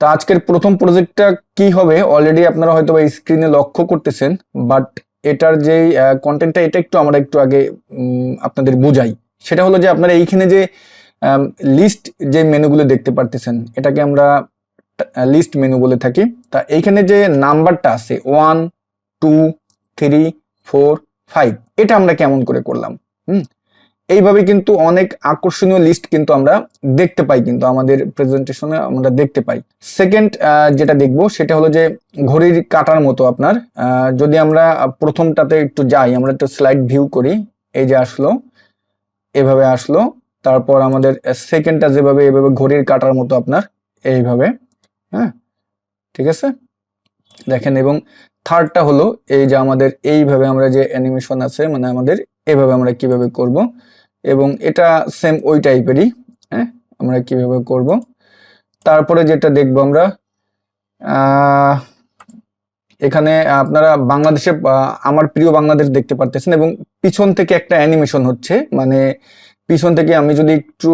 তা আজকের প্রথম প্রজেক্টটা কি হবে? অলরেডি আপনারা হয়তো বা স্ক্রিনে লক্ষ্য করতেছেন বাট এটার যে কন্টেন্টটা এটা একটু আমরা একটু আগে আপনাদের বুঝাই। সেটা হলো যে আপনারা এইখানে যে লিস্ট যে মেনুগুলো দেখতে পারতেছেন, এটাকে আমরা লিস্ট মেনু বলে থাকি। তা এইখানে যে নাম্বারটা আছে one two three four five এটা আমরা কেমন করে করলাম? হুম? এইভাবে কিন্তু অনেক আকর্ষণীয় লিস্ট কিন্তু আমরা দেখতে পাই কিন্তু আমাদের প্রেজেন্টেশনে আমরা দেখতে পাই। সেকেন্ড যেটা দেখব সেটা হলো যে ঘড়ির কাটার মতো আপনার। যদি আমরা প্রথমটাতে একটু যাই, আমরা একটু স্লাইড ভিউ করি, এই যে আসলো, এভাবে আসলো, তারপর আমাদের সেকেন্ডটা যেভাবে, এভাবে ঘড়ির কাটার মতো আপনার, এইভাবে হ্যাঁ ঠিক আছে? দেখেন, এবং থার্ডটা হলো এই যে আমাদের এইভাবে আমরা যে অ্যানিমেশন আছে মানে আমাদের এভাবে আমরা কীভাবে করব এবং এটা সেম ওই টাইপেরই হ্যাঁ? আমরা কীভাবে করব? তারপরে যেটা দেখব আমরা এখানে আপনারা বাংলাদেশে আমার প্রিয় বাংলাদেশ দেখতে পারতেছেন এবং পিছন থেকে একটা অ্যানিমেশন হচ্ছে মানে পিছন থেকে আমি যদি একটু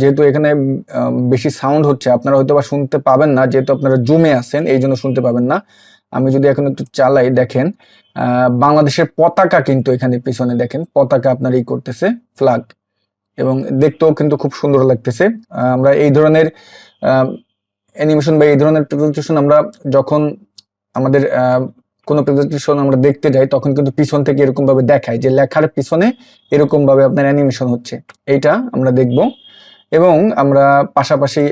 যেহেতু এখানে বেশি সাউন্ড হচ্ছে, আপনারা হয়তো বা শুনতে পাবেন না, যেহেতু আপনারা জুমে আছেন, এই জন্য শুনতে পাবেন না। আমি যদি এখন একটু চালাই, দেখেন বাংলাদেশের পতাকা কিন্তু এখানে পিছনে দেখেন, পতাকা আপনার ই করতেছে ফ্ল্যাগ এবং দেখতেও কিন্তু খুব সুন্দর লাগতেছে। আমরা এই ধরনের অ্যানিমেশন বা এই ধরনের প্রেজেন্টেশন আমরা যখন আমাদের কোনো প্রেজেন্টেশন আমরা দেখতে যাই, তখন কিন্তু পিছন থেকে এরকম ভাবে দেখায় যে লেখার পিছনে এরকম ভাবে আপনার অ্যানিমেশন হচ্ছে। এইটা আমরা দেখব। এবং আমরা পাশাপাশি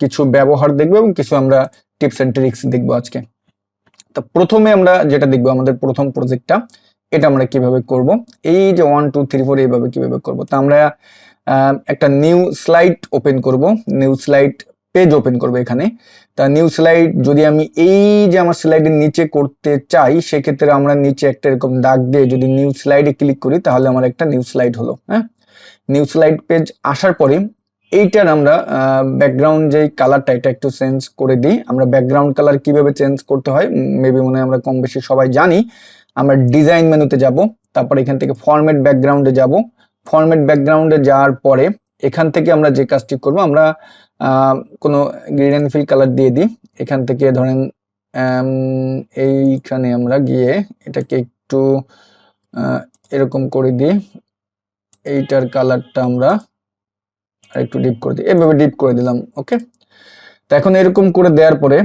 কিছু ব্যবহার দেখব এবং কিছু আমরা টিপস এন্ড ট্রিক্স দেখব আজকে। তো প্রথমে আমরা যেটা দেখব আমাদের প্রথম প্রজেক্টটা এটা আমরা কীভাবে করব? এই যে ওয়ান টু থ্রি ফোর এইভাবে কীভাবে করব? তা আমরা একটা নিউ স্লাইড ওপেন করব নিউ স্লাইড পেজ ওপেন করব এখানে। তা নিউ স্লাইড যদি আমি এই যে আমার স্লাইডের নিচে করতে চাই, সেক্ষেত্রে আমরা নিচে একটা এরকম দাগ দিয়ে যদি নিউ স্লাইডে ক্লিক করি, তাহলে আমার একটা নিউ স্লাইড হলো হ্যাঁ? নিউ স্লাইড পেজ আসার পরে এইটার আমরা ব্যাকগ্রাউন্ড যে কালারটা এটা একটু চেঞ্জ করে দিই। আমরা ব্যাকগ্রাউন্ড কালার কীভাবে চেঞ্জ করতে হয় মেবি মনে হয় আমরা কম বেশি সবাই জানি। আমরা ডিজাইন মেনুতে যাব, তারপর এখান থেকে ফরম্যাট ব্যাকগ্রাউন্ডে যাব। ফরম্যাট ব্যাকগ্রাউন্ডে যাওয়ার পরে, এখান থেকে আমরা যে কাজটি করব, আমরা কোনো গ্রিন অ্যান্ড ফিল কালার দিয়ে দিই। এখান থেকে ধরেন এইখানে আমরা গিয়ে এটাকে একটু এরকম করে দিই। এইটার কালারটা আমরা একটু ডিপ করে দিই এভাবে ডিপ করে দিলাম ওকে তো এখন এরকম করে দেওয়ার পরে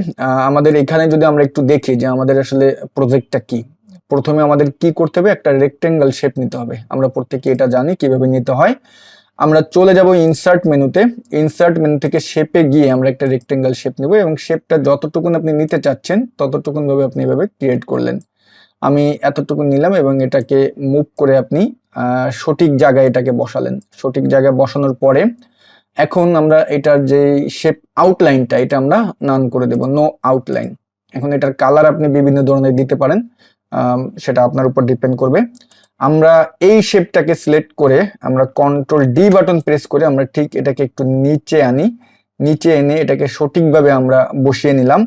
আমাদের এখানে যদি আমরা একটু দেখি যে আমাদের আসলে প্রজেক্টটা কি, প্রথমে আমাদের কি করতে হবে? একটা রেক্টেঙ্গেল শেপ নিতে হবে। আমরা প্রত্যেকে এটা জানি কীভাবে নিতে হয়। আমরা চলে যাব ইনসার্ট মেনুতে। ইনসার্ট মেনু থেকে শেপে গিয়ে আমরা একটা রেক্টেঙ্গেল শেপ নেব এবং শেপটা যতটুকুন আপনি নিতে চাচ্ছেন ততটুকুন ভাবে আপনি এভাবে ক্রিয়েট করলেন। আমি এতটুকু নিলাম এবং এটাকে মুভ করে আপনি সঠিক জায়গায় এটাকে বসালেন। সঠিক জায়গায় বসানোর পরে এখন আমরা এটার যে শেপ আউটলাইনটা এটা আমরা নান করে দেব নো আউটলাইন এখন এটার কালার আপনি বিভিন্ন ধরনের দিতে পারেন সেটা আপনার উপর ডিপেন্ড করবে। আমরা এই শেপটাকে সিলেক্ট করে আমরা কন্ট্রোল ডি বাটন প্রেস করে আমরা ঠিক এটাকে একটু নিচে আনি। নিচে এনে এটাকে সঠিকভাবে আমরা বসিয়ে নিলাম।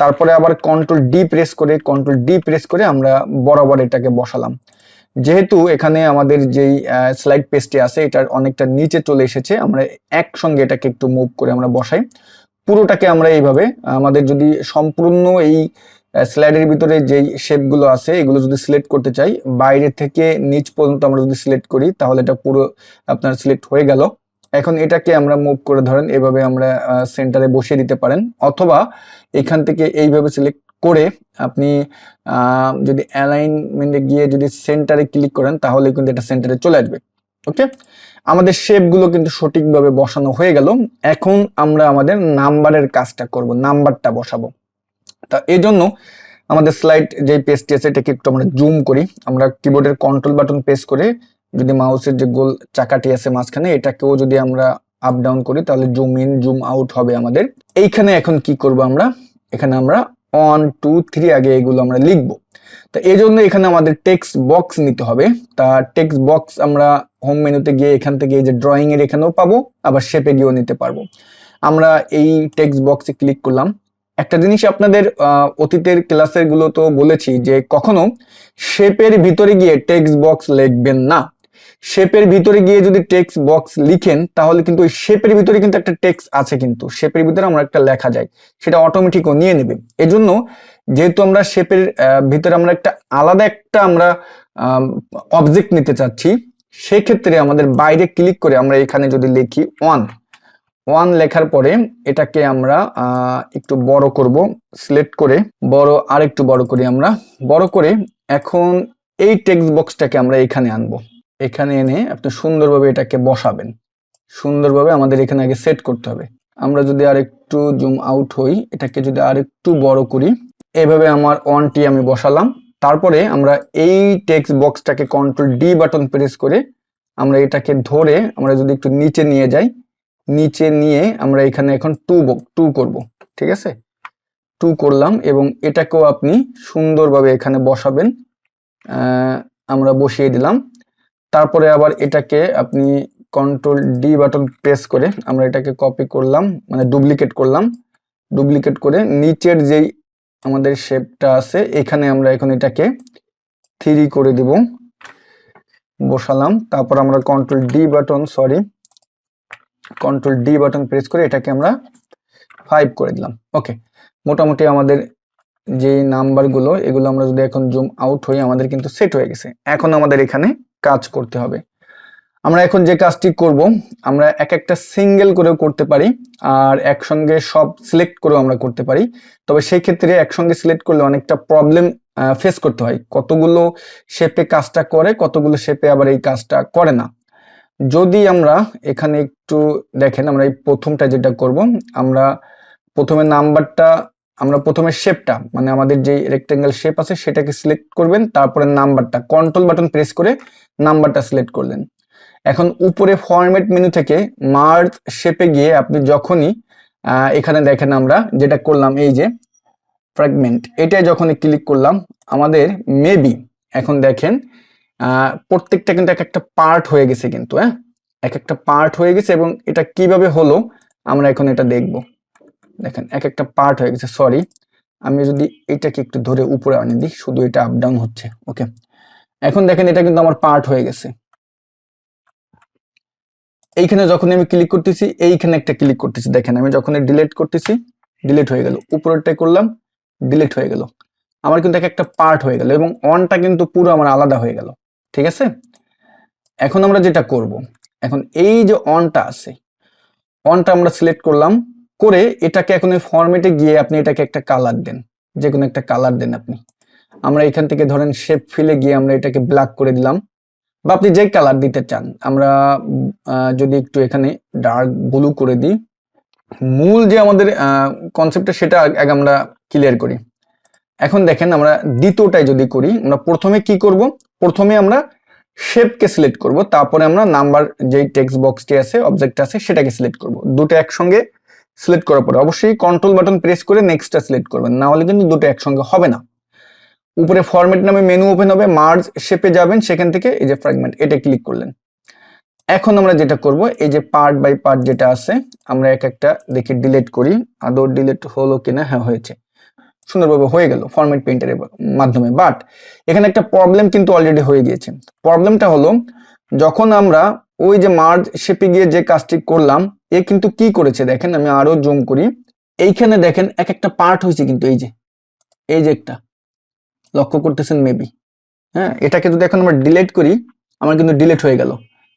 তারপরে আবার কন্ট্রোল ডি প্রেস করে কন্ট্রোল ডি প্রেস করে আমরা বরাবর এটাকে বসালাম। যেহেতু এখানে আমাদের যেই স্লাইড পেজটি আছে, এটার অনেকটা নিচে চলে এসেছে, আমরা একসঙ্গে এটাকে একটু মুভ করে আমরা বসাই। পুরোটাকে আমরা এইভাবে, আমাদের যদি সম্পূর্ণ এই স্লাইডের ভিতরে যেই শেপগুলো আছে, এগুলো যদি সিলেক্ট করতে চাই, বাইরে থেকে নিচ পর্যন্ত আমরা যদি সিলেক্ট করি, তাহলে এটা পুরো আপনার সিলেক্ট হয়ে গেল। এখন এটাকে আমরা মুভ করে ধরেন, এভাবে আমরা সেন্টারে বসিয়ে দিতে পারেন, অথবা এখান থেকে এইভাবে সিলেক্ট করে আপনি যদি অ্যালাইনমেন্টে গিয়ে যদি সেন্টারে ক্লিক করেন, তাহলে কিন্তু এটা সেন্টারে চলে আসবে। ওকে আমাদের শেপগুলো কিন্তু সঠিকভাবে বসানো হয়ে গেল। এখন আমরা আমাদের নাম্বারের কাজটা করব নাম্বারটা বসাবো। তা এই জন্য আমাদের স্লাইড যে পেজটি আছে, এটাকে একটু আমরা জুম করি। আমরা কিবোর্ডের কন্ট্রোল বাটন প্রেস করে যদি মাউসের যে গোল চাকাটি আছে মাঝখানে, এটাকেও যদি আমরা আপ ডাউন করি, তাহলে জুম ইন জুম আউট হবে আমাদের। এইখানে এখন কি করব আমরা? এখানে আমরা ওয়ান টু থ্রি আগে এগুলো আমরা লিখব। তো এই জন্য এখানে আমাদের টেক্সট বক্স নিতে হবে। তা টেক্সট বক্স আমরা হোম মেনুতে গিয়ে এখান থেকে যে ড্রয়িং এর এখানেও পাবো, আবার শেপে গিয়েও নিতে পারব। আমরা এই টেক্সট বক্সে ক্লিক করলাম। একটা জিনিস আপনাদের অতীতের ক্লাসেরগুলো তো বলেছি যে কখনো শেপের ভিতরে গিয়ে টেক্সট বক্স লিখবেন না। শেপের ভিতরে গিয়ে যদি টেক্সট বক্স লিখেন, তাহলে কিন্তু ওই শেপের ভিতরে কিন্তু একটা টেক্সট আছে কিন্তু। শেপের ভিতরে আমরা একটা লেখা যায়, সেটা অটোমেটিকও নিয়ে নেবে। এজন্য যেহেতু আমরা শেপের ভিতরে আমরা একটা আলাদা একটা আমরা অবজেক্ট নিতে চাচ্ছি, সেক্ষেত্রে আমাদের বাইরে ক্লিক করে আমরা এখানে যদি লিখি ওয়ান ওয়ান লেখার পরে এটাকে আমরা একটু বড় করব সিলেক্ট করে বড় আর একটু বড় করি আমরা। বড় করে এখন এই টেক্সট বক্সটাকে আমরা এখানে আনব। এখানে এনে আপনি সুন্দরভাবে এটাকে বসাবেন। সুন্দরভাবে আমাদের এখানে আগে সেট করতে হবে। আমরা যদি আর একটু জুম আউট হই, এটাকে যদি আর একটু বড় করি, এভাবে আমার ওয়ানটি আমি বসালাম। তারপরে আমরা এই টেক্সট বক্সটাকে কন্ট্রোল ডি বাটন প্রেস করে আমরা এটাকে ধরে আমরা যদি একটু নিচে নিয়ে যাই, নিচে নিয়ে আমরা এখানে এখন টু টু করব, ঠিক আছে? টু করলাম এবং এটাকেও আপনি সুন্দরভাবে এখানে বসাবেন। আমরা বসিয়ে দিলাম। তারপরে আবার এটাকে আপনি কন্ট্রোল ডি বাটন প্রেস করে আমরা এটাকে কপি করলাম মানে ডুপ্লিকেট করলাম। ডুপ্লিকেট করে নিচের যেই আমাদের শেপটা আছে, এখানে আমরা এখন এটাকে থ্রি করে দিব। বসালাম, তারপর আমরা control D button sorry control D button press করে এটাকে আমরা ফাইভ করে দিলাম। ওকে মোটামুটি আমাদের যে নাম্বারগুলো এগুলো আমরা যদি এখন জুম আউট হই, আমাদের কিন্তু সেট হয়ে গেছে। এখন আমাদের এখানে কাজ করতে হবে। আমরা এখন যে কাজটি করব, আমরা এক একটা সিঙ্গেল করেও করতে পারি আর একসঙ্গে সব সিলেক্ট করেও আমরা করতে পারি। তবে সেই ক্ষেত্রে একসঙ্গে সিলেক্ট করলে অনেকটা প্রবলেম ফেস করতে হয়। কতগুলো শেপে কাজটা করে, কতগুলো শেপে আবার এই কাজটা করে না। যদি আমরা এখানে একটু দেখেন, আমরা এই প্রথমটা যেটা করব, আমরা প্রথমে নাম্বারটা আমরা প্রথমে শেপটা মানে আমাদের যে রেক্টেঙ্গেল শেপ আছে সেটাকে সিলেক্ট করবেন, তারপরে নাম্বারটা কন্ট্রোল বাটন প্রেস করে নাম্বারটা সিলেক্ট করলেন। এখন উপরে ফরম্যাট মেনু থেকে মার্জ শেপে গিয়ে আপনি যখনই এখানে দেখেন আমরা যেটা করলাম এই যে ফ্র্যাগমেন্ট এটাই যখনই ক্লিক করলাম, আমাদের মেবি এখন দেখেন প্রত্যেকটা কিন্তু এক একটা পার্ট হয়ে গেছে কিন্তু হ্যাঁ? এক একটা পার্ট হয়ে গেছে এবং এটা কীভাবে হলো, আমরা এখন এটা দেখব। দেখেন এক একটা পার্ট হয়ে গেছে সরি আমি যদি এটাকে একটু ধরে উপরে আনি দিই, শুধু এটা আপ ডাউন হচ্ছে ওকে এখন দেখেন, এটা কিন্তু আমার পার্ট হয়ে গেছে। এইখানে যখন আমি ক্লিক করতেছি, এইখানে একটা ক্লিক করতেছি। দেখেন, আমি যখন ডিলিট করতেছি ডিলিট হয়ে গেল। উপরেরটাই করলাম ডিলিট হয়ে গেল। আমার কিন্তু এক একটা পার্ট হয়ে গেল এবং অনটা কিন্তু পুরো আমার আলাদা হয়ে গেল, ঠিক আছে? এখন আমরা যেটা করব, এখন এই যে অনটা আছে অনটা আমরা সিলেক্ট করলাম করে এটাকে এখন ফরম্যাটে গিয়ে আপনি এটাকে একটা কালার দেন যে কোনো একটা কালার দেন আপনি। আমরা এখান থেকে ধরেন শেপ ফিলে গিয়ে আমরা এটাকে ব্ল্যাক করে দিলাম। বা আপনি যে কালার দিতে চান, আমরা যদি একটু এখানে ডার্ক ব্লু করে দিই, মূল যে আমাদের কনসেপ্টটা সেটা আগে আমরা ক্লিয়ার করি। এখন দেখেন আমরা দ্বিতীয়টাই যদি করি, আমরা প্রথমে কি করব? প্রথমে আমরা শেপকে সিলেক্ট করব, তারপরে আমরা নাম্বার যেই টেক্সট বক্সটি আছে অবজেক্ট আছে, সেটাকে সিলেক্ট করব। দুটো একসঙ্গে সিলেক্ট করার পরে অবশ্যই কন্ট্রোল বাটন প্রেস করে নেক্সটটা সিলেক্ট করবেন। না হলে কিন্তু দুটো একসঙ্গে হবে না। উপরে ফরম্যাট নামে মেনু ওপেন হবে মার্জ শেপে যাবেন, সেখান থেকে এই যে ফ্র্যাগমেন্ট এটা ক্লিক করলেন। এখন আমরা যেটা করব, এই যে পার্ট বাই পার্ট যেটা আছে, আমরা এক একটা দেখি ডিলিট করি। আদৌ ডিলিট হলো কিনা? হ্যাঁ হয়েছে। সুন্দরভাবে হয়ে গেল ফরম্যাট পেইন্টারের মাধ্যমে। বাট এখানে একটা প্রবলেম কিন্তু অলরেডি হয়ে গিয়েছে। প্রবলেমটা হলো, যখন আমরা ওই যে মার্জ শেপে গিয়ে যে কাজটি করলাম এ কিন্তু কি করেছে? দেখেন আমি আরও জুম করি। এইখানে দেখেন এক একটা পার্ট হয়েছে কিন্তু এই যে এই যে একটা। লক্ষ্য করতেছেন মেবি হ্যাঁ? এটাকে যদি এখন আমরা ডিলেট করি, আমার কিন্তু ডিলেট হয়ে গেল।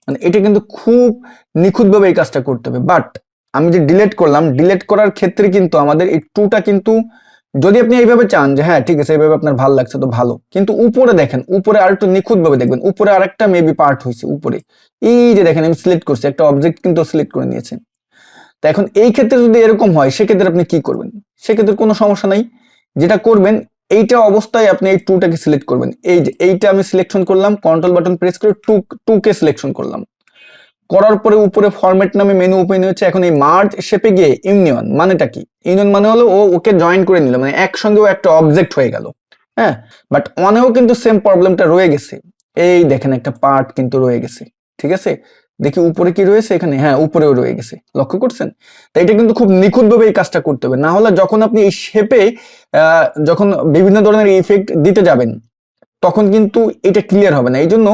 মানে এটা কিন্তু খুব নিখুঁতভাবে এই কাজটা করতে হবে। বাট আমি যে ডিলেট করলাম ডিলেট করার ক্ষেত্রে কিন্তু আমাদের এই টুটা কিন্তু যদি আপনি এইভাবে চান যে হ্যাঁ ঠিক আছে, এইভাবে আপনার ভালো লাগছে তো ভালো। কিন্তু উপরে দেখেন, উপরে আর একটু নিখুঁতভাবে দেখবেন, উপরে আরেকটা মেবি পার্ট হয়েছে উপরে। এই যে দেখেন, আমি সিলেক্ট করছি, একটা অবজেক্ট কিন্তু সিলেক্ট করে নিয়েছেন তো এখন এই ক্ষেত্রে যদি এরকম হয়, সেক্ষেত্রে আপনি কি করবেন? সেক্ষেত্রে কোনো সমস্যা নাই। যেটা করবেন, এইটা অবস্থায় আপনি এই টুটাকে সিলেক্ট করবেন। এই যে, এইটা আমি সিলেকশন করলাম কন্ট্রোল বাটন প্রেস করে টু টু কে সিলেকশন করলাম। করার পরে উপরে ফরম্যাট নামে মেনু ওপেন হয়েছে, এখন এই মার্জ শেপে গিয়ে ইউনিয়ন মানেটা কি? ইউনিয়ন মানে হলো ও, ওকে জয়েন করে নিল মানে একসঙ্গে ও একটা অবজেক্ট হয়ে গেল হ্যাঁ? বাট অনেও কিন্তু সেম প্রবলেমটা রয়ে গেছে। এই দেখেন একটা পার্ট কিন্তু রয়ে গেছে, ঠিক আছে? দেখি উপরে কি রয়েছে এখানে হ্যাঁ উপরেও রয়ে গেছে, লক্ষ্য করছেন? তাই এটা কিন্তু খুব নিখুঁতভাবে এই কাজটা করতে হবে, না হলে যখন আপনি এই শেপে যখন বিভিন্ন ধরনের ইফেক্ট দিতে যাবেন তখন কিন্তু এটা ক্লিয়ার হবে না। এই জন্য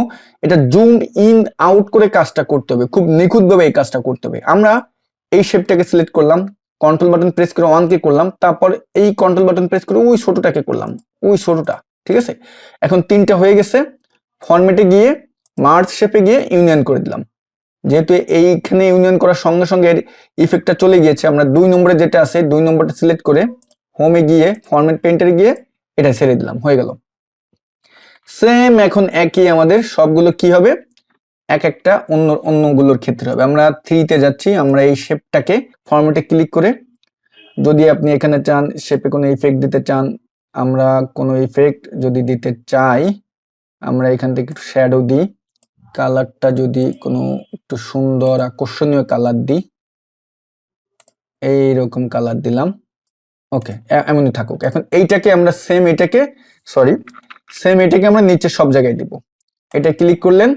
এটা জুম ইন আউট করে কাজটা করতে হবে। খুব নিখুঁতভাবে এই কাজটা করতে হবে। আমরা এই শেপটাকে সিলেক্ট করলাম কন্ট্রোল বাটন প্রেস করে অন কে করলাম, তারপর এই কন্ট্রোল বাটন প্রেস করে ওই ছোটটাকে করলাম। ওই ছোটটা, ঠিক আছে? এখন তিনটা হয়ে গেছে। ফরম্যাটে গিয়ে মার্চ শেপে গিয়ে ইউনিয়ন করে দিলাম। যেহেতু এইখানে ইউনিয়ন করার সঙ্গে সঙ্গে এর ইফেক্টটা চলে গিয়েছে, আমরা দুই নম্বরে যেটা আছে, দুই নম্বরটা সিলেক্ট করে হোমে গিয়ে ফরম্যাট পেন্টারে গিয়ে এটা ছেড়ে দিলাম। হয়ে গেল। সেম এখন একই আমাদের সবগুলো কি হবে? এক একটা অন্য, অন্যগুলোর ক্ষেত্রে হবে। আমরা থ্রিতে যাচ্ছি, আমরা এই শেপটাকে ফরম্যাটে ক্লিক করে যদি আপনি এখানে চান শেপে কোনো ইফেক্ট দিতে চান, আমরা কোনো ইফেক্ট যদি দিতে চাই, আমরা এখান থেকে একটু শ্যাডো দিই। কালারটা যদি কোনো একটু সুন্দর, আকর্ষণীয় কালার দিই, এইরকম কালার দিলাম। ওকে এমনই থাকুক। এখন এইটাকে আমরা সেম এটাকে সরি সেম এটাকে আমরা নিচে সব জায়গায় দিব। এটা ক্লিক করলেন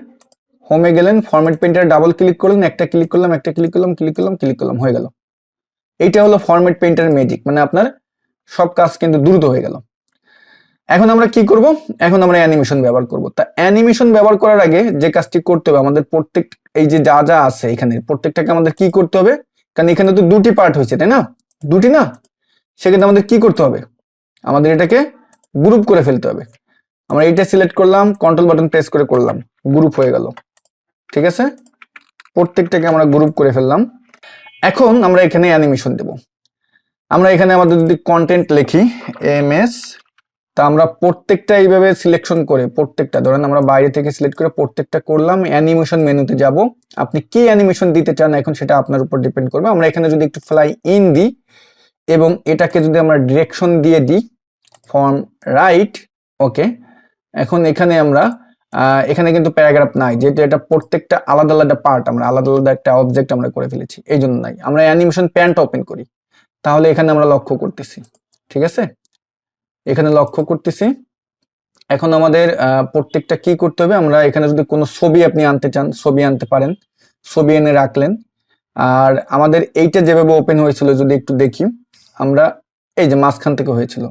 হোমে গেলেন ফরম্যাট পেন্টার ডাবল ক্লিক করলেন, একটা ক্লিক করলাম, একটা ক্লিক করলাম ক্লিক করলাম ক্লিক করলাম, হয়ে গেল। এইটা হলো ফরম্যাট পেন্টার ম্যাজিক মানে আপনার সব কাজ কিন্তু দ্রুত হয়ে গেল। এখন আমরা কি করব? এখন আমরা অ্যানিমেশন ব্যবহার করব। তা অ্যানিমেশন ব্যবহার করার আগে যে কাজটি করতে হবে, আমাদের প্রত্যেক, এই যে যা যা আছে এখানে, প্রত্যেকটাকে আমাদের কি করতে হবে? কারণ এখানে তো দুটি পার্ট হয়েছে, তাই না? দুটি না? সেক্ষেত্রে আমাদের কি করতে হবে? আমাদের এটাকে গ্রুপ করে ফেলতে হবে। আমরা এইটা সিলেক্ট করলাম কন্ট্রোল বাটন প্রেস করে করলাম গ্রুপ হয়ে গেল। ঠিক আছে? প্রত্যেকটাকে আমরা গ্রুপ করে ফেললাম। এখন আমরা এখানে অ্যানিমেশন দেব। আমরা এখানে আমাদের যদি কন্টেন্ট লিখি এম এস তা আমরা প্রত্যেকটা এইভাবে সিলেকশন করে, প্রত্যেকটা, ধরেন আমরা বাইরে থেকে সিলেক্ট করে প্রত্যেকটা করলাম অ্যানিমেশন মেনুতে যাব। আপনি কি অ্যানিমেশন দিতে চান এখন সেটা আপনার উপর ডিপেন্ড করবে। আমরা এখানে যদি একটু ফ্লাই ইন দিই, এবং এটাকে যদি আমরা ডিরেকশন দিয়ে দিই ফর্ম রাইট ওকে এখন এখানে আমরা এখানে কিন্তু প্যারাগ্রাফ নাই, যেহেতু এটা প্রত্যেকটা আলাদা আলাদা পার্ট আমরা, আলাদা আলাদা একটা অবজেক্ট আমরা করে ফেলেছি, এই জন্য নাই। আমরা অ্যানিমেশন প্যান্ট ওপেন করি, তাহলে এখানে আমরা লক্ষ্য করতেছি, ঠিক আছে? এখানে লক্ষ্য করতেছি, এখন আমাদের প্রত্যেকটা কি করতে হবে, আমরা এখানে যদি কোনো ছবি আপনি আনতে চান, ছবি আনতে পারেন, ছবি এনে রাখলেন, আর আমাদের এইটা যেভাবে ওপেন হয়েছিল যদি একটু দেখি, আমরা এই যে মাঝখান থেকে হয়েছিল,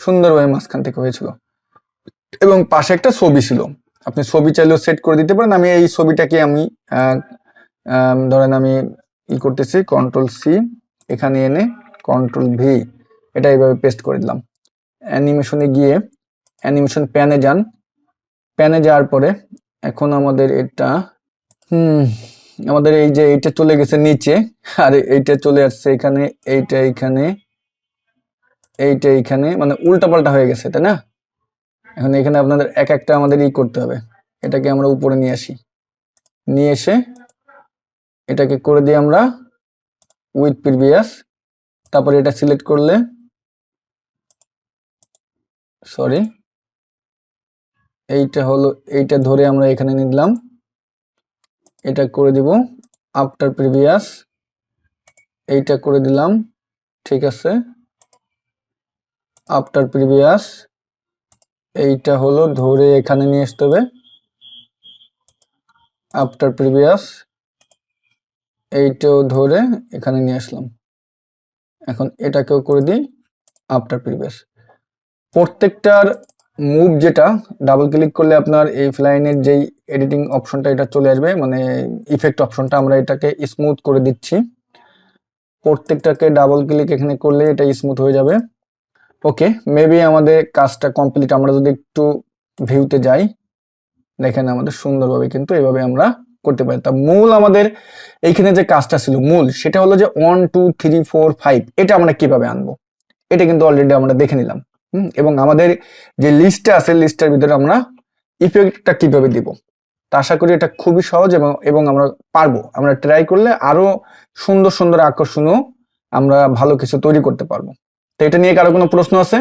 সুন্দরভাবে মাঝখান থেকে হয়েছিল এবং পাশে একটা ছবি ছিল। আপনি ছবি চাইলেও সেট করে দিতে পারেন। আমি এই ছবিটাকে আমি ধরেন আমি ই করতেছি কন্ট্রোল সি এখানে এনে কন্ট্রোল ভি এটা এইভাবে পেস্ট করে দিলাম। অ্যানিমেশনে গিয়ে অ্যানিমেশন প্যানে যান। প্যানে যাওয়ার পরে এখন আমাদের এটা, হুম, আমাদের এই যে এইটা চলে গেছে নিচে, আর এইটা চলে আসছে এখানে, এইটা এখানে এইটা এখানে মানে উল্টা পাল্টা হয়ে গেছে, তাই না? এখন এখানে আপনাদের এক একটা আমাদের ই করতে হবে। এটাকে আমরা উপরে নিয়ে আসি। নিয়ে এসে এটাকে করে দিই আমরা উইথ প্রিভিয়াস তারপরে এটা সিলেক্ট করলে সরি এইটা হলো, এইটা ধরে আমরা এখানে নিলাম। এটা করে দিব আফটার প্রিভিয়াস এইটা করে দিলাম, ঠিক আছে আফটার প্রিভিয়াস এইটা হলো ধরে এখানে নিয়ে আসতে হবে। আফটার প্রিভিয়াস এইটাও ধরে এখানে নিয়ে আসলাম। এখন এটাকেও করে দিই আফটার প্রিভিয়াস প্রত্যেকটার মুভ যেটা ডাবল ক্লিক করলে আপনার এই ফ্লাইনের যেই এডিটিং অপশনটা এটা চলে আসবে। মানে ইফেক্ট অপশনটা আমরা এটাকে স্মুথ করে দিচ্ছি। প্রত্যেকটাকে ডাবল ক্লিক এখানে করলে এটা স্মুথ হয়ে যাবে। ওকে মেবি আমাদের কাজটা কমপ্লিট আমরা যদি একটু ভিউতে যাই, দেখেন আমাদের সুন্দরভাবে কিন্তু এভাবে আমরা করতে পারি। তা মূল আমাদের এইখানে যে কাজটা ছিল, মূল, সেটা হলো যে one two three four five এটা আমরা কীভাবে আনব? এটা কিন্তু অলরেডি আমরা দেখে নিলাম। এবং আমাদের যে লিস্টটা আছে লিস্টের ভিতরে আমরা ইফেক্টটা কীভাবে দিব? তা আশা করি এটা খুবই সহজ এবং এবং আমরা পারব। আমরা ট্রাই করলে আরও সুন্দর সুন্দর আকর্ষণীয় আমরা ভালো কিছু তৈরি করতে পারব। তো এটা নিয়ে কারও কোনো প্রশ্ন আছে?